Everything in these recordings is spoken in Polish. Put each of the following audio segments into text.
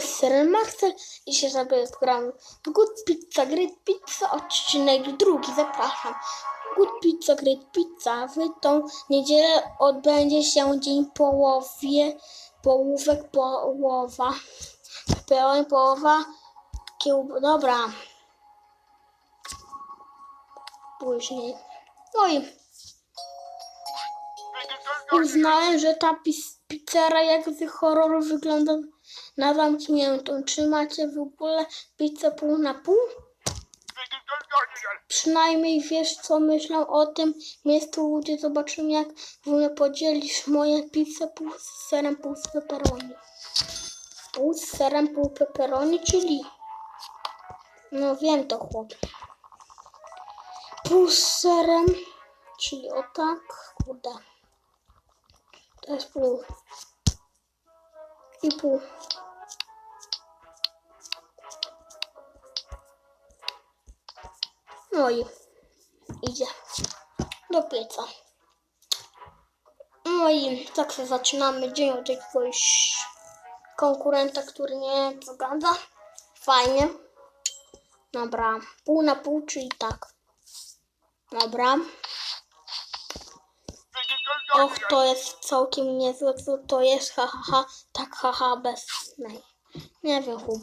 Z serem Marcel i się sobie zgramy w Good Pizza Great Pizza odcinek drugi, zapraszam. Good Pizza Great Pizza w tą niedzielę odbędzie się dzień połowie, połówek połowa, pełen połowa, kiełb... dobra. Później. No i uznałem, że ta pizzera jak z horroru wygląda na zamkniętą. Czy macie w ogóle pizzę pół na pół? Przynajmniej wiesz, co myślą o tym miejscu ludzie. Zobaczymy, jak wolno podzielisz moje pizzę pół z serem, pół z pepperoni. Pół z serem, pół pepperoni, czyli... No wiem to, chłop. Pół z serem, czyli o tak, kurde. To jest pół. I pół. No i idzie do pieca. No i tak się zaczynamy dzień od jakiegoś konkurenta, który nie zagada. Fajnie. Dobra, pół na pół, czyli tak. Dobra. Och, to jest całkiem niezłe, co to jest, ha, ha, ha, tak, ha, ha, bez, nej. Nie wiem, chłop.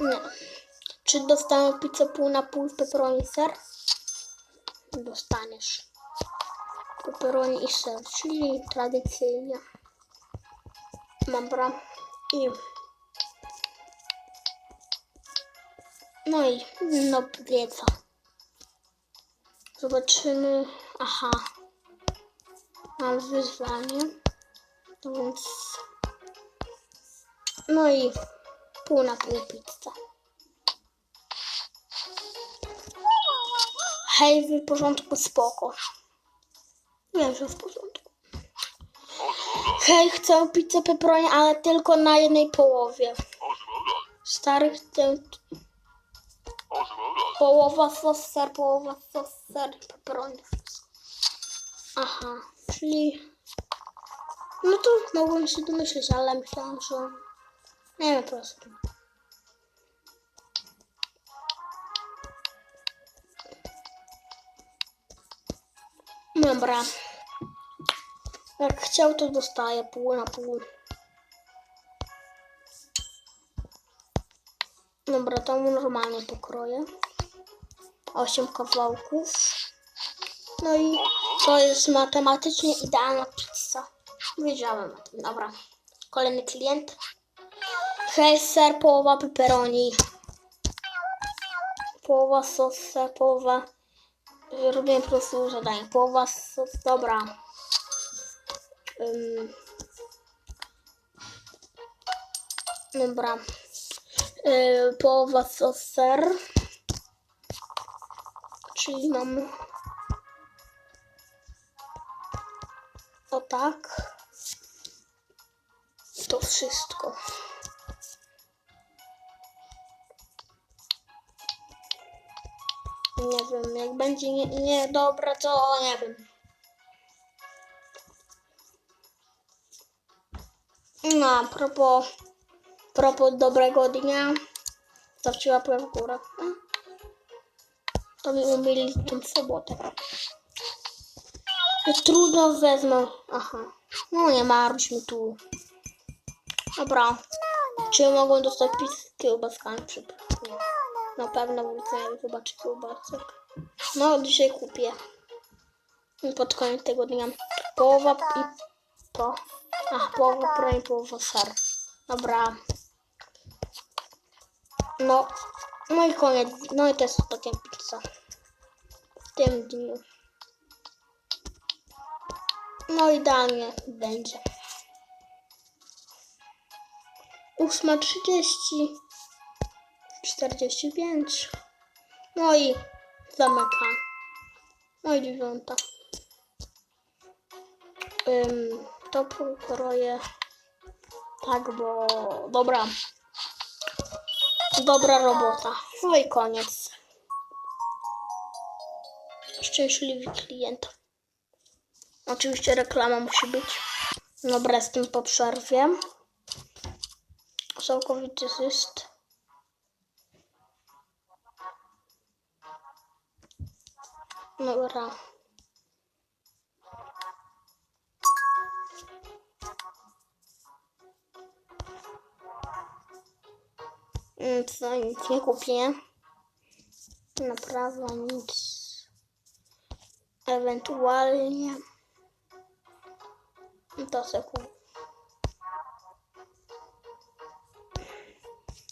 Nie. Czy dostanę pizzę pół na pół z pepperoni ser? Dostaniesz. Pepperoni i ser, czyli tradycyjnie. Dobra. I... No i, no, pieca. Zobaczymy. Aha. Mam wyzwanie. No więc. No i pół na pół pizza. Hej, w porządku, spoko. Wiem, że w porządku. Hej, chcę pizzę pepperoni, ale tylko na jednej połowie. Stary, chcę Połowa sos ser, połowa sos ser, pepperoni. Aha, czyli... No to mogłem się domyśleć, ale myślałam, że... Nie wiem, po prostu. Dobra. Jak chciał, to dostaje pół na pół. Dobra, to mu normalnie pokroję. 8 kawałków. No i to jest matematycznie idealna pizza. Wiedziałem o tym. Dobra. Kolejny klient. Hej, ser, połowa pepperoni. Połowa sos, ser, połowa... Robię po prostu zadanie. Połowa sos, dobra. Ym. Dobra. Yy, połowa sos ser. Czyli mamy o tak. To wszystko. Nie wiem, jak będzie nie, nie to nie wiem. No, a propos, propos dobrego dnia, zostawcie łapkę w górę. To mi umyli tą sobotę. To trudno wezmę. Aha. No nie marudź mi tu. Dobra. Czy mogą dostać pis kiełbaskami? Przy... Na pewno wrócę, jak zobaczę kiełbasek. No, dzisiaj kupię. I Pod koniec tego dnia. Połowa i po. Ach, połowa prawie połowa ser. Dobra. No. No i koniec. No i to jest ostatnia pizza. W tym dniu. No idealnie będzie. 8.30 45 No i zamykam. No i dziewiąta. Ym, to pokroję tak, bo dobra. Dobra robota. No i koniec. Szczęśliwy klient. Oczywiście reklama musi być. Dobra, jestem po przerwie. całkowity zyst. Dobra. Mm, Co, nic nie kupię. Naprawa nic. Ewentualnie. To se kupię.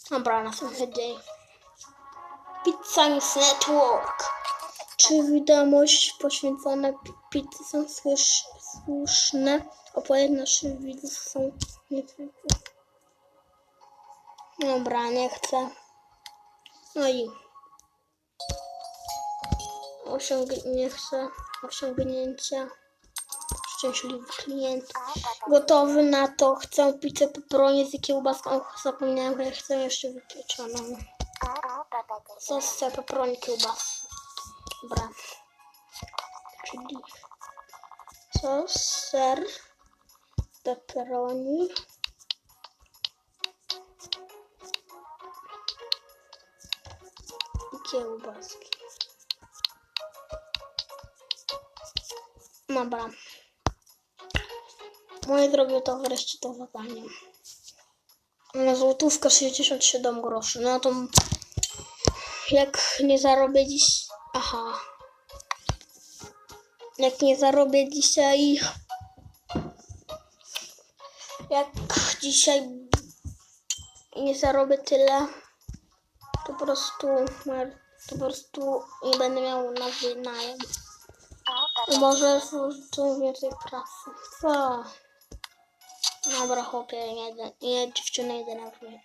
Dobra, następny dzień. Pizza Network. Czy wiadomości poświęcone pi- pizzy są słuszne? Opowiedź naszych widzów są niezwykłe. Dobra, nie chcę. No i osiąg nie chcę osiągnięcia. Szczęśliwy klient. Gotowy na to. Chcę pizzę pepperoni z kiełbaską. Zapomniałem, że chcę jeszcze wypieczoną. Sos pepperoni kiełbasy. Dobra. Czyli sos, ser, pepperoni. I kiełbaski. Dobra. Moje drogie to wreszcie to zadanie. No, Złotówka 67 groszy. No to jak nie zarobię dziś... Aha. Jak nie zarobię dzisiaj... Jak dzisiaj nie zarobię tyle, to po prostu... To po prostu nie będę miał na wynajem. Może tu więcej pracy. Co? Dobra, chłopie, de- nie dziewczyny, nie denerwuj.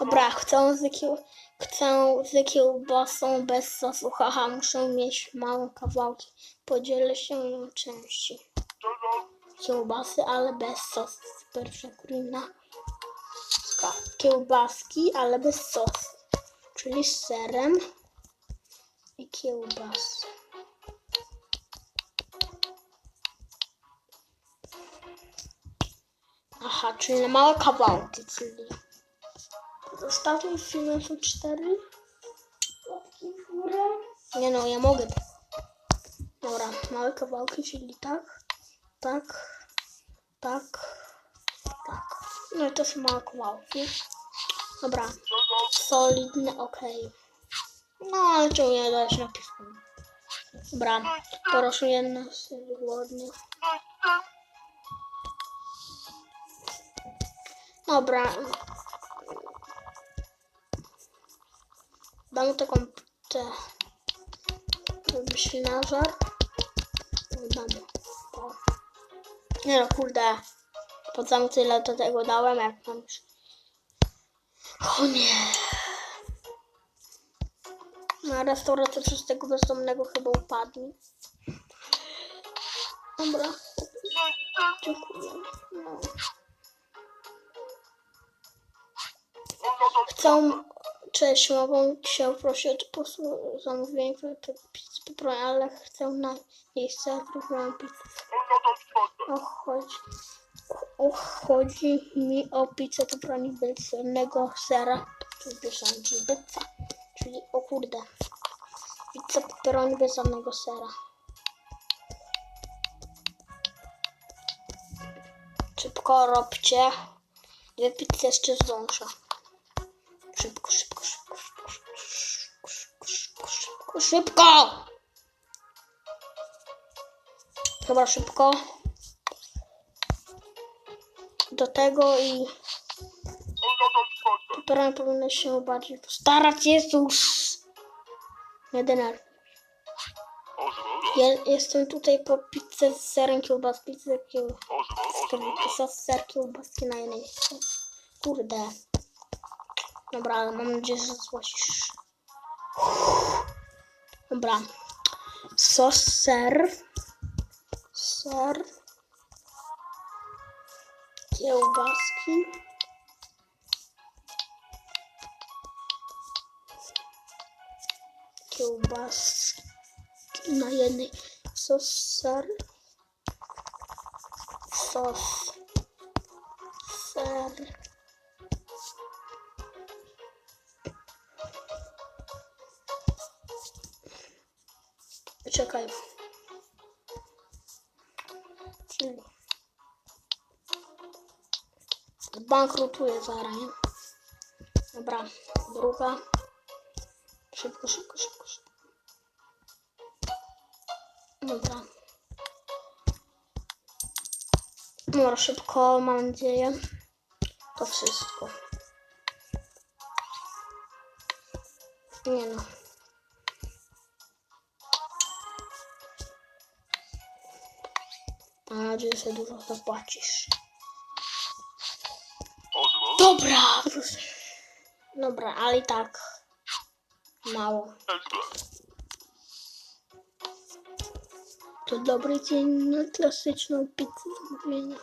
Dobra, chcę z, kieł, chcę z kiełbasą bez sosu. Haha, muszę mieć małe kawałki. Podzielę się na części. Kiełbasy, ale bez sosu. Pierwsza kurina. Kiełbaski, ale bez sosu. Czyli z serem i kiełbasy. Aha, czyli na małe kawałki, czyli. Z ostatnim filmem są cztery. Łapki w górę. Nie no, ja mogę. Dobra, małe kawałki, czyli tak, tak, tak, tak. No i to są małe kawałki. Dobra, solidne, ok. No, ale czemu nie dać napisu? Dobra, proszę jedna z głodnych. Dobra. Dam taką tę myślnażar. Dam. O. Nie no, kurde. Po sam tyle do tego dałem, jak mam już. O nie. Na restaurację przez tego bezdomnego chyba upadnie. Dobra. Dziękuję. No. Chcę, cześć, mogą się prosić o posłu- zamówienie pizzy pepperoni, ale chcę na miejsce próbowałem pizzę. O, chodzi, o, chodzi mi o pizzę pepperoni bez żadnego sera, czyli pizza, czyli o kurde, pizza pepperoni bez żadnego sera. Szybko robcie, dwie pizze jeszcze zdążę. Szybko, szybko, szybko, szybko, szybko, szybko, szybko, szybko, szybko! Dobra, szybko. Do tego i... Pepperoni powinno się bardziej postarać. Jezus! Nie denerwuj. Ja jestem tutaj po pizzę z serem kiełbas, pizzę kiełbas, sos ser kiełbaski na jednej. Kurde. comprar, em nome de Jesus, Comprar. Só ser. Ser. Que é o basque. Que é o basque. Não, eu nem. Só ser. Só ser. Czekaj. Czyli... Zbankrutuję zaraz, nie? Dobra, druga. Szybko, szybko, szybko, szybko. Dobra. Dobra, szybko, mam nadzieję. To wszystko. Nie no. Nadzieję, że dużo zapłacisz. Dobra. Dobra, ale i tak mało. Elfla, To dobry dzień na klasyczną pizzę zamówienia.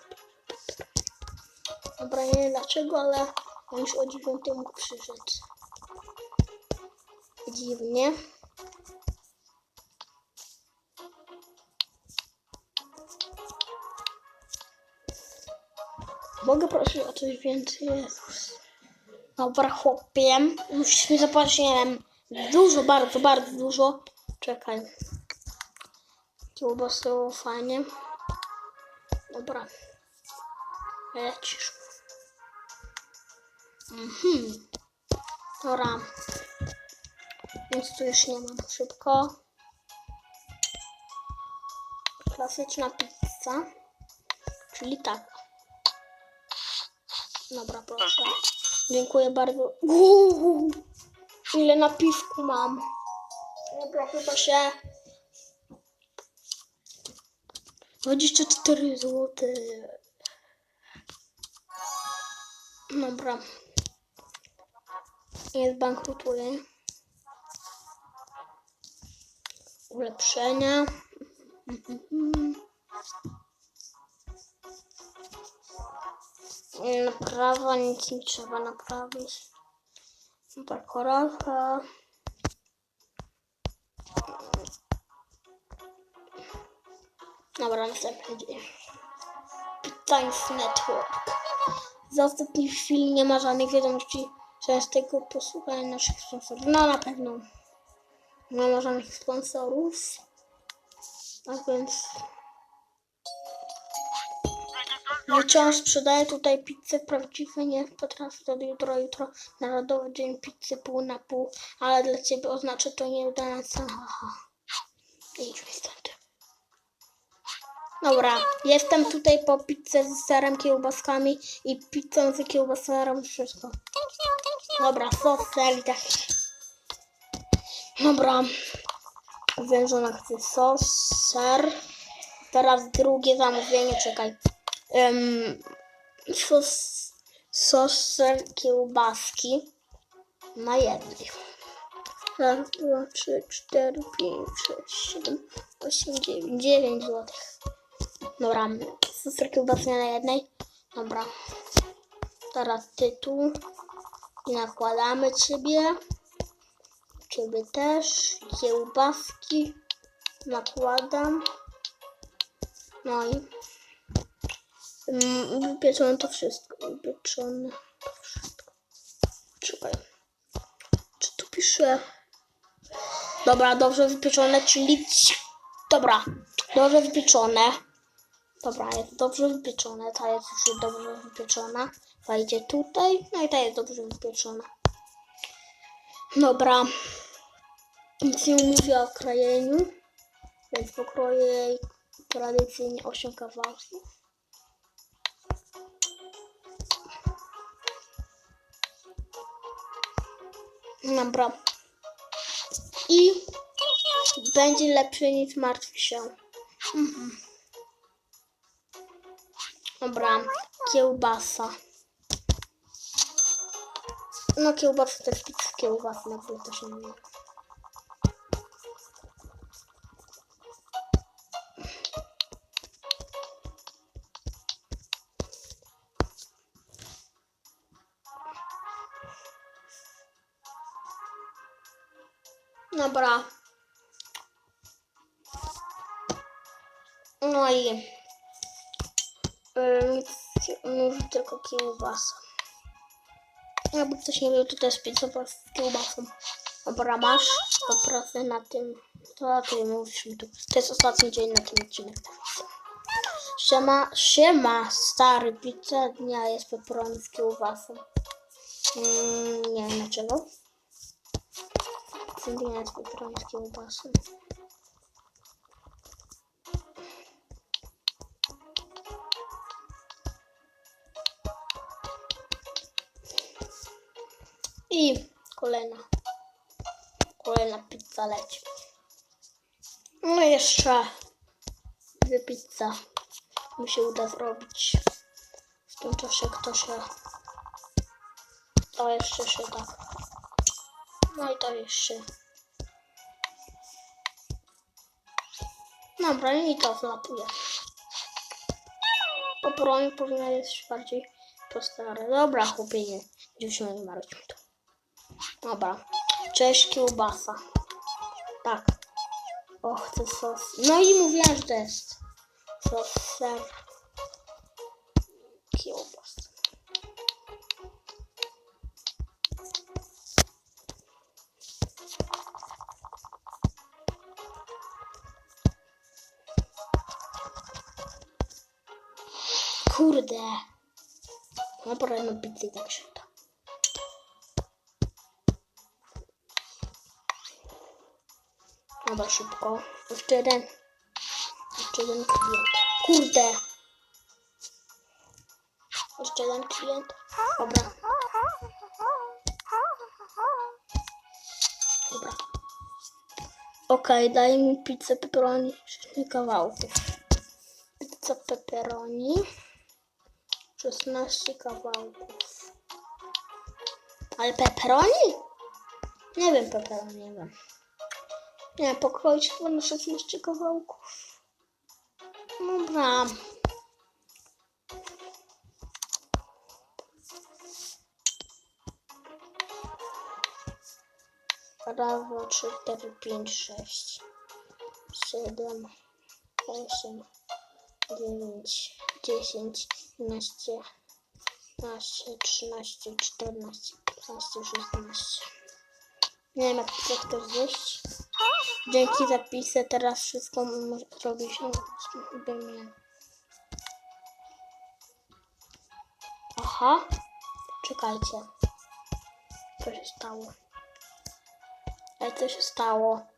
Dobra, nie wiem dlaczego, ale on już o dziewiątej mógł przyszedł. Dziwnie. Mogę prosić o coś więcej? Jezus. Dobra, chłopie. Już mi zapłaciłem dużo, bardzo, bardzo dużo. Czekaj. Kiełbasy fajnie. Dobra. Lecisz. Mhm. Dobra. Więc tu już nie mam. Szybko. Klasyczna pizza. Czyli tak. Dobra, proszę. Dziękuję bardzo. Uuu, ile napiwku mam. Dobra, chyba się 24 zł. Dobra. Nie zbankrutuję. Ulepszenia. Naprawa, nic nie trzeba naprawić. Parkoracha. Dobra, następny. Times Network. Za ostatniej chwili nie ma żadnych wiadomości częstego posłuchania naszych sponsorów. No na pewno. Nie ma żadnych sponsorów. Tak więc wciąż sprzedaję tutaj pizzę prawdziwe, nie potrafię do jutro, jutro Narodowy Dzień Pizzy pół na pół, ale dla Ciebie oznacza to nieudana cena. Haha. Idź mi stąd. Dobra, jestem tutaj po pizzę z serem, kiełbaskami i pizzą z kiełbasami, wszystko. Dobra, sos, ser i tak. Dobra, wiem, że ona chce sos, ser. Teraz drugie zamówienie, czekaj. Um, sos, sos, ser, kiełbaski na jednej. Raz, dwa, trzy, cztery, pięć, sześć, siedem, osiem, dziewięć, dziewięć złotych. Dobra, sos kiełbasy na jednej. Dobra. Teraz tytuł. I nakładamy ciebie. Ciebie też. Kiełbaski. Nakładam. No i wypieczone to wszystko. Wypieczone to wszystko. Czekaj. Czy tu pisze? Dobra, dobrze wypieczone, czyli... Dobra, dobrze wypieczone. Dobra, jest dobrze wypieczone. Ta jest już dobrze wypieczona. Wejdzie tutaj. No i ta jest dobrze wypieczona. Dobra. Nic nie mówię o krojeniu. Więc pokroję tradycyjnie 8 kawałków. Dobra. I będzie lepszy niż martw się. Dobra, kiełbasa. No kiełbasa to jest pizza kiełbasa, na pewno też nie Mówi tylko kiełbasa. Jakby ktoś nie wiem, to jest pizza z kiełbasą. Dobra, masz 100% na tym. To ty mówisz mi tu. To jest ostatni dzień na tym odcinek. Siema, siema, stary, pizza dnia jest pepperoni z kiełbasą. Mm, nie wiem dlaczego. Jest pepperoni z kiełbasą. I kolejna. Kolejna pizza leci. No i jeszcze dwie pizza mi się uda zrobić. W tym czasie kto się... To jeszcze się da. No i to jeszcze. Dobra, i to zlapuję. Po powinna jest bardziej postare. Dobra, chłopie, nie. Dziewczyny, nie marudź mi tu. Dobra. Cześć, kiełbasa. Tak. O, chcę sos. No i mówiłem, że to jest sos ser. Kiełbas. Kurde. No na pizzę i tak szybko. Jeszcze jeden. Jeszcze jeden klient. Kurde. Jeszcze jeden klient. Dobra. Dobra. Okej, daj mi pizzę pepperoni. 6 kawałków. Pizza pepperoni. 16 kawałków. Ale pepperoni? Nie wiem, pepperoni, nie wiem. Nie, pokroić chyba na 16 kawałków. Dobra. Raz, dwa, trzy, cztery, pięć, sześć, siedem, osiem, dziewięć, dziesięć, jedenaście, dwanaście, trzynaście, czternaście, piętnaście, szesnaście. Nie wiem jak to zjeść. Dzięki zapisy teraz wszystko. No, bym nie. Aha. Czekajcie. Co się stało? Ale co się stało?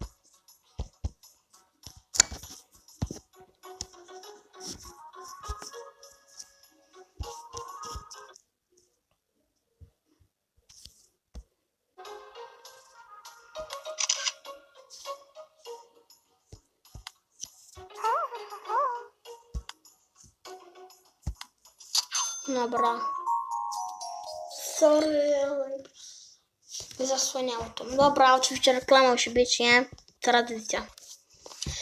Dobra. Sorry, ale zasłaniało to. Dobra, oczywiście reklama musi być, nie? Tradycja.